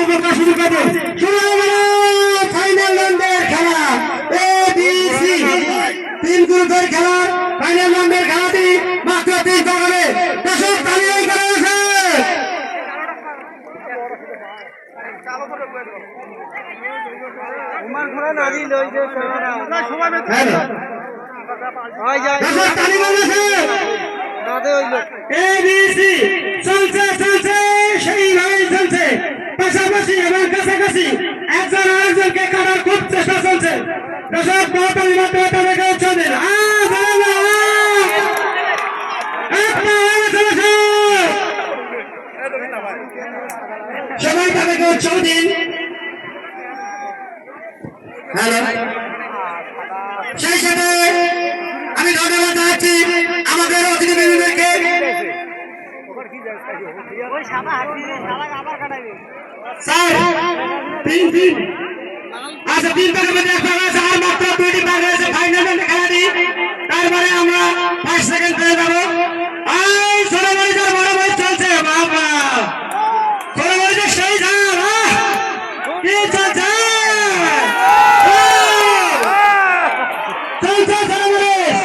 অবকাশ শুরু করবে শুরু হয়ে গেল ফাইনাল রাউন্ডের খেলা। এ বি সি তিন গ্রুপের খেলা। ফাইনাল রাউন্ডের খেলাটি মাত্র তিন পাগলে দর্শক তালিয়াই করা হয়েছে উমার সবাই তাদেরকে উৎসাহ দিন হ্যালো সেই সাথে আমি ধন্যবাদ জানাচ্ছি আমাদের কাটাইবে স্যার আচ্ছা তিন পাকের একটা রয়েছে আর মাত্র দুইটি পাক রয়েছে ফাইনালের খেলাটি তারপরে আমরা পাঁচ সেকেন্ড পেয়ে যাব এই ছোট মরিচের বড় মরিচ চলছে বাবা ছোট মরিচের সেই ঝাল আহ! কি চলছে এই! চলছে ছোট মরিচ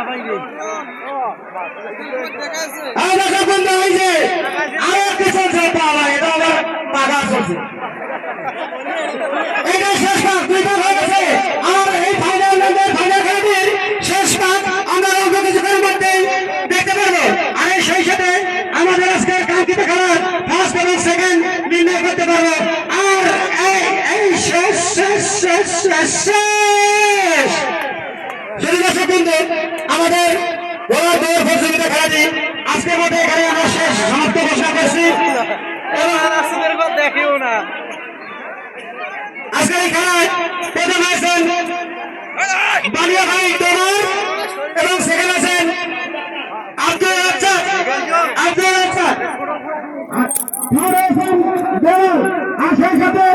আমার কাছে আর একটা চলছে এটা আবার বাধা চলছে এটা শেষ পাক, দুই পাক হয়ে গেছে। আর এই ফাইনাল ফাইনাল খেলাটির শেষ পাক আমরা অল্প কিছুক্ষণের মধ্যেই দেখতে পারব। আর সেই সাথে আমাদের আজকের কাঙ্ক্ষিত খেলার ফার্স্ট এবং সেকেন্ড নির্ণয় করতে পারব। আর এই শেষ শেষ শেষ শেষ। আমাদের দৌড় মধ্যে এখানে আমরা শেষ সমাপ্ত ঘোষণা করছি। পর না আজকের এই খেলায় প্রথম হয়েছেন বালিয়া ভাই ডোনার এবং সেকেন্ড আছেন আব্দুল রাজ্জাক। আব্দুল রাজ্জাক। আর সেই সাথে